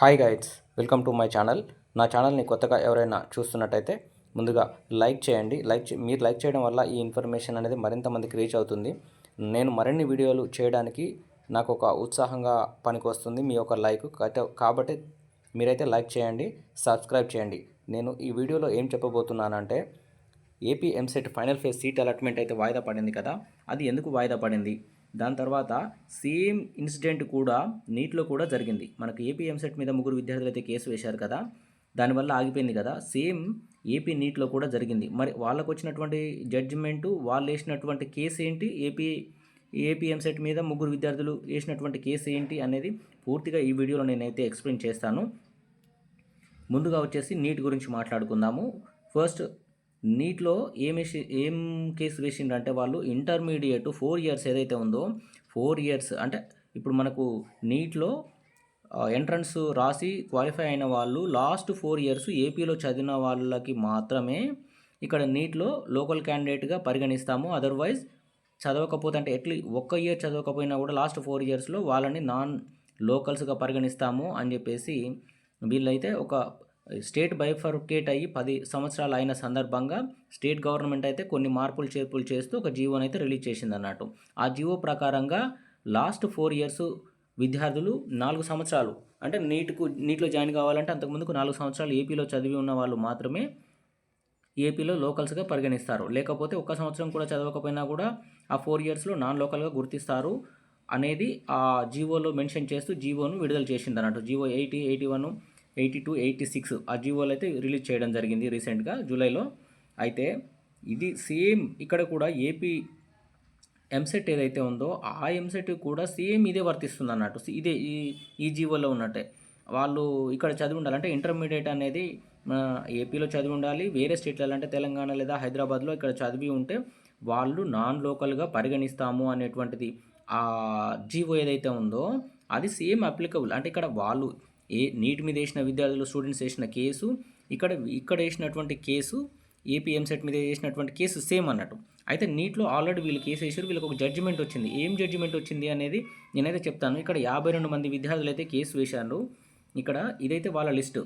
Hi guys welcome to my channel నా ఛానల్ని కొత్తగా ఎవరైనా చూస్తున్నట్టయితే ముందుగా లైక్ చేయండి. లైక్ మీరు లైక్ చేయడం వల్ల ఈ ఇన్ఫర్మేషన్ అనేది మరింత మందికి రీచ్ అవుతుంది. నేను మరిన్ని వీడియోలు చేయడానికి నాకు ఒక ఉత్సాహంగా పనికి వస్తుంది మీ యొక్క లైక్ కాబట్టి మీరైతే లైక్ చేయండి సబ్స్క్రైబ్ చేయండి. నేను ఈ వీడియోలో ఏం చెప్పబోతున్నానంటే AP EAMCET final phase seat allotment అయితే వాయిదా పడింది కదా. అది ఎందుకు వాయిదా పడింది? దాని తర్వాత సేమ్ ఇన్సిడెంట్ కూడా నీట్లో కూడా జరిగింది. మనకు ఏపీ ఎంసెట్ మీద ముగ్గురు విద్యార్థులు అయితే కేసు వేశారు కదా దానివల్ల ఆగిపోయింది కదా. సేమ్ ఏపీ నీట్లో కూడా జరిగింది. మరి వాళ్ళకు వచ్చినటువంటి జడ్జిమెంటు వాళ్ళు వేసినటువంటి కేసు ఏంటి? ఏపీ ఏపీ ఎంసెట్ మీద ముగ్గురు విద్యార్థులు వేసినటువంటి కేసు ఏంటి అనేది పూర్తిగా ఈ వీడియోలో నేనైతే ఎక్స్ప్లెయిన్ చేస్తాను. ముందుగా వచ్చేసి నీట్ గురించి మాట్లాడుకుందాము. ఫస్ట్ నీట్లో ఏమేసి ఏం కేసు వేసిండ్రంటే వాళ్ళు ఇంటర్మీడియట్ ఫోర్ ఇయర్స్ ఏదైతే ఉందో ఫోర్ ఇయర్స్ అంటే ఇప్పుడు మనకు నీట్లో ఎంట్రన్స్ రాసి క్వాలిఫై అయిన వాళ్ళు లాస్ట్ ఫోర్ ఇయర్స్ ఏపీలో చదివిన వాళ్ళకి మాత్రమే ఇక్కడ నీట్లో లోకల్ క్యాండిడేట్గా పరిగణిస్తాము. అదర్వైజ్ చదవకపోతే అంటే ఎట్లీ ఒక్క ఇయర్ చదవకపోయినా కూడా లాస్ట్ ఫోర్ ఇయర్స్లో వాళ్ళని నాన్ లోకల్స్గా పరిగణిస్తాము అని చెప్పేసి వీళ్ళైతే ఒక స్టేట్ బైఫర్కేట్ అయ్యి పది సంవత్సరాలు అయిన సందర్భంగా స్టేట్ గవర్నమెంట్ అయితే కొన్ని మార్పులు చేర్పులు చేస్తూ ఒక జీవోని అయితే రిలీజ్ చేసింది అన్నట్టు ఆ జీవో ప్రకారంగా లాస్ట్ ఫోర్ ఇయర్స్ విద్యార్థులు నాలుగు సంవత్సరాలు అంటే నీట్కు నీట్లో జాయిన్ కావాలంటే అంతకుముందుకు నాలుగు సంవత్సరాలు ఏపీలో చదివి ఉన్న వాళ్ళు మాత్రమే ఏపీలో లోకల్స్గా పరిగణిస్తారు. లేకపోతే ఒక్క సంవత్సరం కూడా చదవకపోయినా కూడా ఆ ఫోర్ ఇయర్స్లో నాన్ లోకల్గా గుర్తిస్తారు అనేది ఆ జీవోలో మెన్షన్ చేస్తూ జీవోను విడుదల చేసింది అన్నట్టు GO eighty eighty one eighty two eighty six ఆ జీవోలు అయితే రిలీజ్ చేయడం జరిగింది రీసెంట్గా జూలైలో. అయితే ఇది సేమ్ ఇక్కడ కూడా ఏపీ ఎంసెట్ ఏదైతే ఉందో ఆ ఎంసెట్ కూడా సేమ్ ఇదే వర్తిస్తుంది అన్నట్టు ఇదే ఈ ఈ జీవోలో ఉన్నట్టే. వాళ్ళు ఇక్కడ చదివి ఉండాలంటే ఇంటర్మీడియట్ అనేది ఏపీలో చదివి ఉండాలి వేరే స్టేట్లలో అంటే తెలంగాణ లేదా హైదరాబాద్లో ఇక్కడ చదివి ఉంటే వాళ్ళు నాన్ లోకల్గా పరిగణిస్తాము అనేటువంటిది ఆ జీవో ఏదైతే ఉందో అది సేమ్ అప్లికబుల్. అంటే ఇక్కడ వాళ్ళు ఏ నీట్ మీద వేసిన విద్యార్థులు స్టూడెంట్స్ వేసిన కేసు ఇక్కడ ఇక్కడ వేసినటువంటి కేసు ఏపీఎంసెట్ మీద వేసినటువంటి కేసు సేమ్ అన్నట్టు. అయితే నీట్లో ఆల్రెడీ వీళ్ళు కేసు వేసారు వీళ్ళకి ఒక జడ్జిమెంట్ వచ్చింది. ఏం జడ్జిమెంట్ వచ్చింది అనేది నేనైతే చెప్తాను. ఇక్కడ యాభై రెండు మంది విద్యార్థులు అయితే కేసు వేశారు. ఇక్కడ ఇదైతే వాళ్ళ లిస్టు.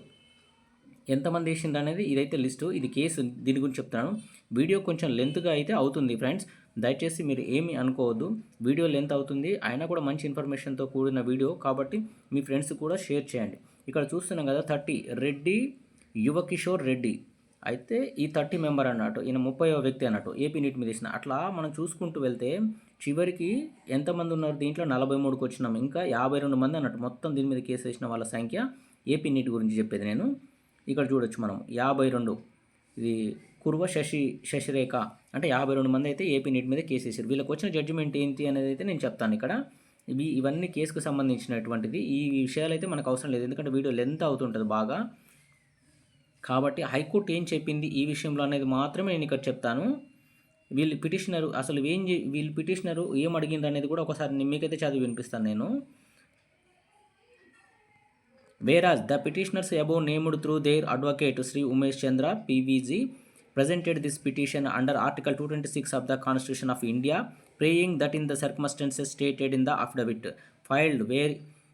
ఎంతమంది వేసింది అనేది ఇదైతే లిస్టు. ఇది కేసు. దీని గురించి చెప్తాను. వీడియో కొంచెం లెంత్గా అయితే అవుతుంది ఫ్రెండ్స్. దయచేసి మీరు ఏమి అనుకోవద్దు. వీడియో లెంత్ అవుతుంది. అయినా కూడా మంచి ఇన్ఫర్మేషన్తో కూడిన వీడియో కాబట్టి మీ ఫ్రెండ్స్ కూడా షేర్ చేయండి. ఇక్కడ చూస్తున్నాం కదా థర్టీ రెడ్డి యువకిషోర్ రెడ్డి. అయితే ఈ థర్టీ మెంబర్ అన్నట్టు ఈయన ముప్పై వ్యక్తి అన్నట్టు ఏపీ నీట్ మీద ఇచ్చిన అట్లా మనం చూసుకుంటూ వెళ్తే చివరికి ఎంతమంది ఉన్నారు దీంట్లో? నలభై మూడుకి వచ్చినాం. ఇంకా యాభై రెండు మంది అన్నట్టు మొత్తం దీని మీద కేసు వేసిన వాళ్ళ సంఖ్య ఏపీ నీట్ గురించి చెప్పేది నేను. ఇక్కడ చూడొచ్చు మనం. యాభై రెండు. ఇది కుర్వ శశి శశిరేఖ. అంటే యాభై రెండు మంది అయితే ఏపీ నీట్ మీద కేసు వేసారు వీళ్ళకి వచ్చిన జడ్జిమెంట్ ఏంటి అనేది అయితే నేను చెప్తాను ఇక్కడ. ఇవి ఇవన్నీ కేసుకు సంబంధించినటువంటిది. ఈ విషయాలు అయితే మనకు అవసరం లేదు. ఎందుకంటే వీడియో లెంత్ అవుతుంటుంది బాగా. కాబట్టి హైకోర్టు ఏం చెప్పింది ఈ విషయంలో అనేది మాత్రమే నేను ఇక్కడ చెప్తాను. వీళ్ళు పిటిషనరు అసలు ఏం చే- వీళ్ళు పిటిషనరు ఏం అడిగింది అనేది కూడా ఒకసారి మీకైతే చదివి వినిపిస్తాను నేను. Whereas the petitioners above named through their advocate Shri Umesh Chandra PVG presented this petition under Article 226 of the Constitution of India, praying that in the circumstances stated in the affidavit filed where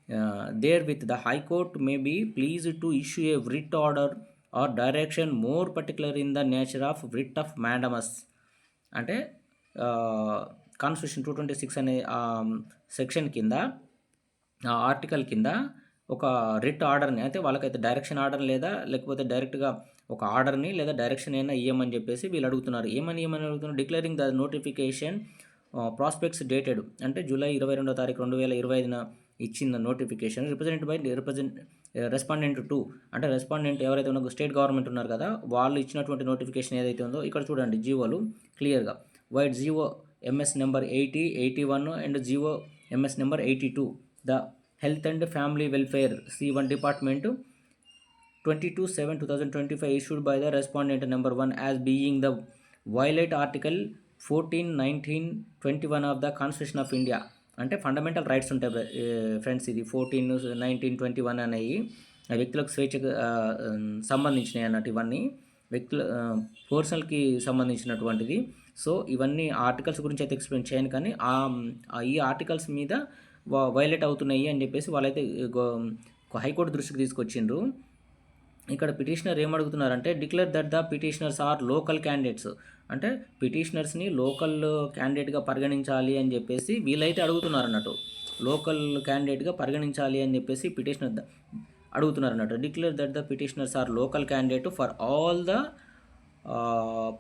uh, therewith the High Court may be pleased to issue a writ order or direction more particular in the nature of writ of mandamus అంటే constitution two twenty six అనే section కింద ఆ article కింద ఒక writ ఆర్డర్ని అయితే వాళ్ళకైతే direction order లేదా లేకపోతే డైరెక్ట్గా ఒక ఆర్డర్ని లేదా డైరెక్షన్ అయినా ఇవ్వమని చెప్పేసి వీళ్ళు అడుగుతున్నారు. ఏమని ఇవ్వమని అడుగుతున్నారు? Declaring the notification prospectus dated అంటే జూలై ఇరవై రెండో తారీఖు రెండు వేల ఇరవై ఐదున ఇచ్చిన notification represent by represent respondent two అంటే రెస్పాండెంట్ ఎవరైతే ఉన్న స్టేట్ గవర్నమెంట్ ఉన్నారు కదా వాళ్ళు ఇచ్చినటువంటి నోటిఫికేషన్ ఏదైతే ఉందో ఇక్కడ చూడండి జీవోలు క్లియర్గా vide GO MS number eighty eighty one and GO MS number eighty two the health and family welfare C one department twenty two seven two thousand twenty five issued by the respondent number one as being the violate article fourteen nineteen twenty one of the constitution of India అంటే fundamental rights ఉంటాయి friends ఇది fourteen nineteen twenty one అనేవి ఆ వ్యక్తులకు స్వేచ్ఛకు సంబంధించినవి అన్నట్టు ఇవన్నీ. వ్యక్తుల పర్సనల్కి సంబంధించినటువంటిది. సో ఇవన్నీ ఆర్టికల్స్ గురించి అయితే ఎక్స్ప్లెయిన్ చేయను కానీ ఆ ఈ ఆర్టికల్స్ మీద వైలేట్ అవుతున్నాయి అని చెప్పేసి వాళ్ళైతే హైకోర్టు దృష్టికి తీసుకొచ్చిండ్రు. ఇక్కడ petitioner ఏమడుగుతున్నారంటే declare that the petitioners are local candidates. అంటే పిటిషనర్స్ని లోకల్ క్యాండిడేట్గా పరిగణించాలి అని చెప్పేసి వీళ్ళైతే అడుగుతున్నారు అన్నట్టు లోకల్ క్యాండిడేట్గా పరిగణించాలి అని చెప్పేసి పిటిషనర్ అడుగుతున్నారు అన్నట్టు declare that the petitioners are local candidate for all the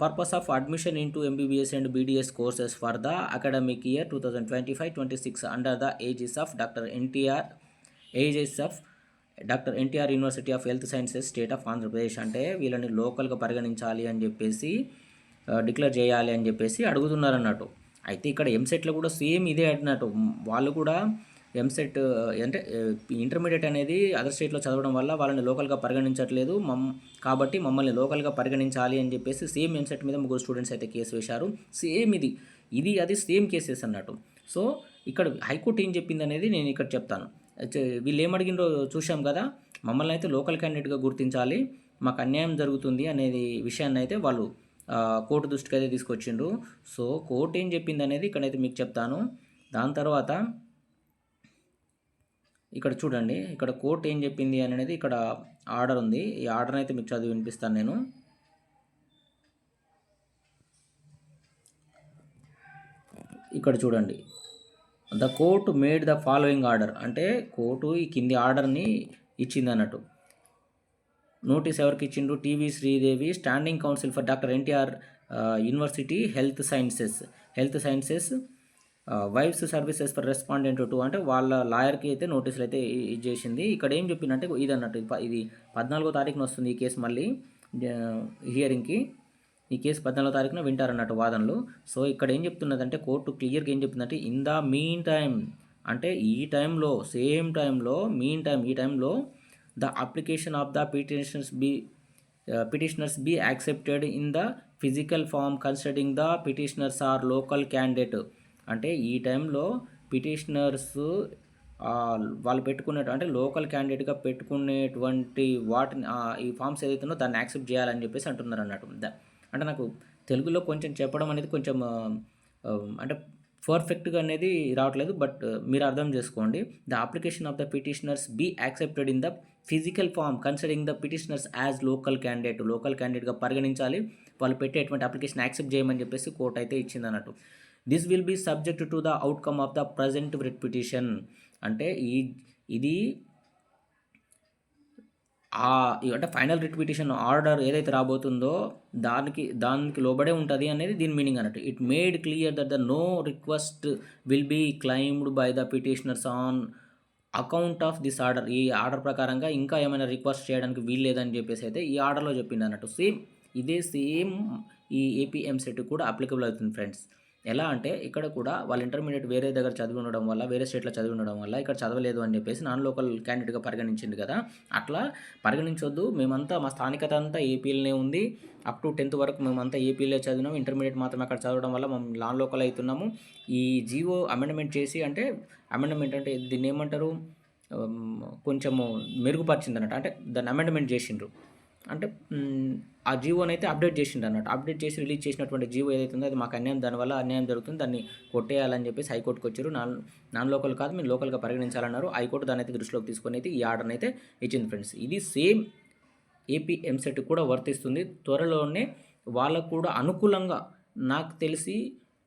purpose of admission into MBBS and BDS courses for the academic year two thousand twenty five twenty six under the aegis of doctor NTR aegis of doctor NTR university of health sciences state of Andhra Pradesh అంటే వీళ్ళని లోకల్గా పరిగణించాలి అని చెప్పేసి declare చేయాలి అని చెప్పేసి అడుగుతున్నారు అన్నట్టు అయితే ఇక్కడ ఎంసెట్లో కూడా సేమ్ ఇదే అన్నట్టు వాళ్ళు కూడా ఎంసెట్ అంటే ఇంటర్మీడియట్ అనేది అదర్ స్టేట్లో చదవడం వల్ల వాళ్ళని లోకల్గా పరిగణించట్లేదు. మమ్ కాబట్టి మమ్మల్ని లోకల్గా పరిగణించాలి అని చెప్పేసి సేమ్ ఎంసెట్ మీద ముగ్గురు స్టూడెంట్స్ అయితే కేసు వేశారు. సేమ్ ఇది. ఇది అది సేమ్ కేసెస్ అన్నట్టు. సో ఇక్కడ హైకోర్టు ఏం చెప్పింది అనేది నేను ఇక్కడ చెప్తాను. వీళ్ళు ఏమడిగిండ్రో చూసాం కదా మమ్మల్ని అయితే లోకల్ క్యాండిడేట్గా గుర్తించాలి మాకు అన్యాయం జరుగుతుంది అనేది విషయాన్ని అయితే వాళ్ళు కోర్టు దృష్టికి అయితే తీసుకొచ్చిండ్రు. సో కోర్టు ఏం చెప్పింది అనేది ఇక్కడైతే మీకు చెప్తాను. దాని తర్వాత ఇక్కడ చూడండి ఇక్కడ కోర్టు ఏం చెప్పింది అనేది ఇక్కడ ఆర్డర్ ఉంది. ఈ ఆర్డర్ అయితే మీకు చదివి వినిపిస్తాను నేను. ఇక్కడ చూడండి the court made the following order. అంటే కోర్టు ఈ కింది ఆర్డర్ని ఇచ్చింది అన్నట్టు నోటీస్ ఎవరికి ఇచ్చిండ్రు? TV Sridevi standing counsel for doctor NTR university health sciences. Health sciences wife's services for respondent two అంటే వాళ్ళ లాయర్కి అయితే నోటీసులు అయితే చేసింది ఇక్కడ ఏం చెప్పిందంటే ఇది అన్నట్టు ఇది ఇది పద్నాలుగో తారీఖున వస్తుంది ఈ కేసు మళ్ళీ హియరింగ్కి ఈ కేసు పద్నాలుగో తారీఖున వింటారన్నట్టు వాదనలు. సో ఇక్కడ ఏం చెప్తున్నదంటే కోర్టు క్లియర్గా ఏం చెప్తుందంటే ఇన్ ద మీన్ టైం అంటే ఈ టైంలో సేమ్ టైంలో మీన్ టైం ఈ టైంలో the application of the petitioners be petitioners be accepted in the physical form considering the petitioners are local candidate. అంటే ఈ టైంలో పిటిషనర్స్ వాళ్ళు పెట్టుకునే అంటే లోకల్ క్యాండిడేట్గా పెట్టుకునేటువంటి వాటిని ఈ ఫామ్స్ ఏదైతే ఉందో దాన్ని యాక్సెప్ట్ చేయాలని చెప్పేసి అంటున్నారు అన్నట్టు ద- అంటే నాకు తెలుగులో కొంచెం చెప్పడం అనేది కొంచెం అంటే పర్ఫెక్ట్గా అనేది రావట్లేదు బట్ మీరు అర్థం చేసుకోండి. The application of the petitioners be accepted in the physical form considering the petitioners as local candidate. Local క్యాండిడేట్గా పరిగణించాలి వాళ్ళు పెట్టేటువంటి అప్లికేషన్ యాక్సెప్ట్ చేయమని చెప్పేసి కోర్టు అయితే ఇచ్చింది అన్నట్టు this will be subject to the outcome of the present writ petition అంటే ఈ ఇది ఆ ఈ అంటే ఫైనల్ రిట్ ఆర్డర్ ఏదైతే రాబోతుందో దానికి దానికి లోబడే ఉంటుంది అనేది దీని మీనింగ్ అన్నట్టు. It made clear that the no request will be claimed by the petitioners on account of this order ఈ ఆర్డర్ ప్రకారంగా ఇంకా ఏమైనా రిక్వెస్ట్ చేయడానికి వీల్లేదని చెప్పేసి అయితే ఈ ఆర్డర్లో చెప్పింది అన్నట్టు. సేమ్ ఇదే సేమ్ ఈ ఏపీఎం సెట్ కూడా అప్లికబుల్ అవుతుంది ఫ్రెండ్స్ ఎలా అంటే ఇక్కడ కూడా వాళ్ళ ఇంటర్మీడియట్ వేరే దగ్గర చదివి ఉండడం వల్ల వేరే స్టేట్లో చదివి ఉండడం వల్ల ఇక్కడ చదవలేదు అని చెప్పేసి నాన్ లోకల్ క్యాండిడేట్గా పరిగణించింది కదా. అట్లా పరిగణించొద్దు. మేమంతా మా స్థానికత అంతా ఏపీలోనే ఉంది. అప్ టు టెన్త్ వరకు మేమంతా ఏపీలో చదివినాం. ఇంటర్మీడియట్ మాత్రమే అక్కడ చదవడం వల్ల మేము నాన్ లోకల్ అవుతున్నాము ఈ జీవో అమెండ్మెంట్ చేసి అంటే అమెండ్మెంట్ అంటే దీన్ని ఏమంటారు కొంచెము మెరుగుపరిచింది అన్నట్టు అంటే దాన్ని అమెండ్మెంట్ చేసిండ్రు. అంటే ఆ జీవోని అయితే అప్డేట్ చేసిండు అన్నట్టు అప్డేట్ చేసి రిలీజ్ చేసినటువంటి జీవో ఏదైతే ఉందో అది మాకు అన్యాయం దానివల్ల అన్యాయం జరుగుతుంది. దాన్ని కొట్టేయాలని చెప్పేసి హైకోర్టుకు వచ్చారు. నాన్ నాన్ లోకల్ కాదు మీరు లోకల్గా పరిగణించాలన్నారు. హైకోర్టు దాన్ని అయితే దృష్టిలోకి తీసుకొని అయితే ఈ ఆర్డర్ని అయితే ఇచ్చింది ఫ్రెండ్స్. ఇది సేమ్ ఏపీ ఎంసెట్ కూడా వర్తిస్తుంది. త్వరలోనే వాళ్ళకు కూడా అనుకూలంగా నాకు తెలిసి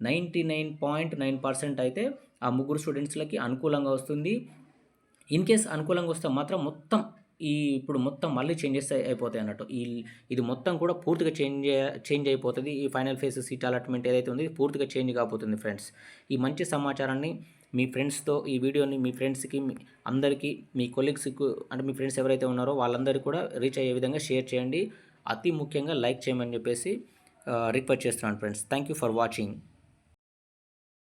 ninety nine point nine percent అయితే ఆ ముగ్గురు స్టూడెంట్స్లకి అనుకూలంగా వస్తుంది. ఇన్ కేస్ అనుకూలంగా వస్తే మాత్రం మొత్తం ఈ ఇప్పుడు మొత్తం మళ్ళీ చేంజెస్ అయిపోతాయి అన్నట్టు. ఈ ఇది మొత్తం కూడా పూర్తిగా చేంజ్ చేంజ్ అయిపోతుంది. ఈ ఫైనల్ ఫేస్ సీట్ అలాట్మెంట్ ఏదైతే ఉంది పూర్తిగా చేంజ్ కాబోతుంది ఫ్రెండ్స్ ఈ మంచి సమాచారాన్ని మీ ఫ్రెండ్స్తో ఈ వీడియోని మీ ఫ్రెండ్స్కి మీ అందరికీ మీ కొలీగ్స్కి అంటే మీ ఫ్రెండ్స్ ఎవరైతే ఉన్నారో వాళ్ళందరికీ కూడా రీచ్ అయ్యే విధంగా షేర్ చేయండి. అతి ముఖ్యంగా లైక్ చేయమని చెప్పేసి రిక్వెస్ట్ చేస్తున్నాను friends thank you for watching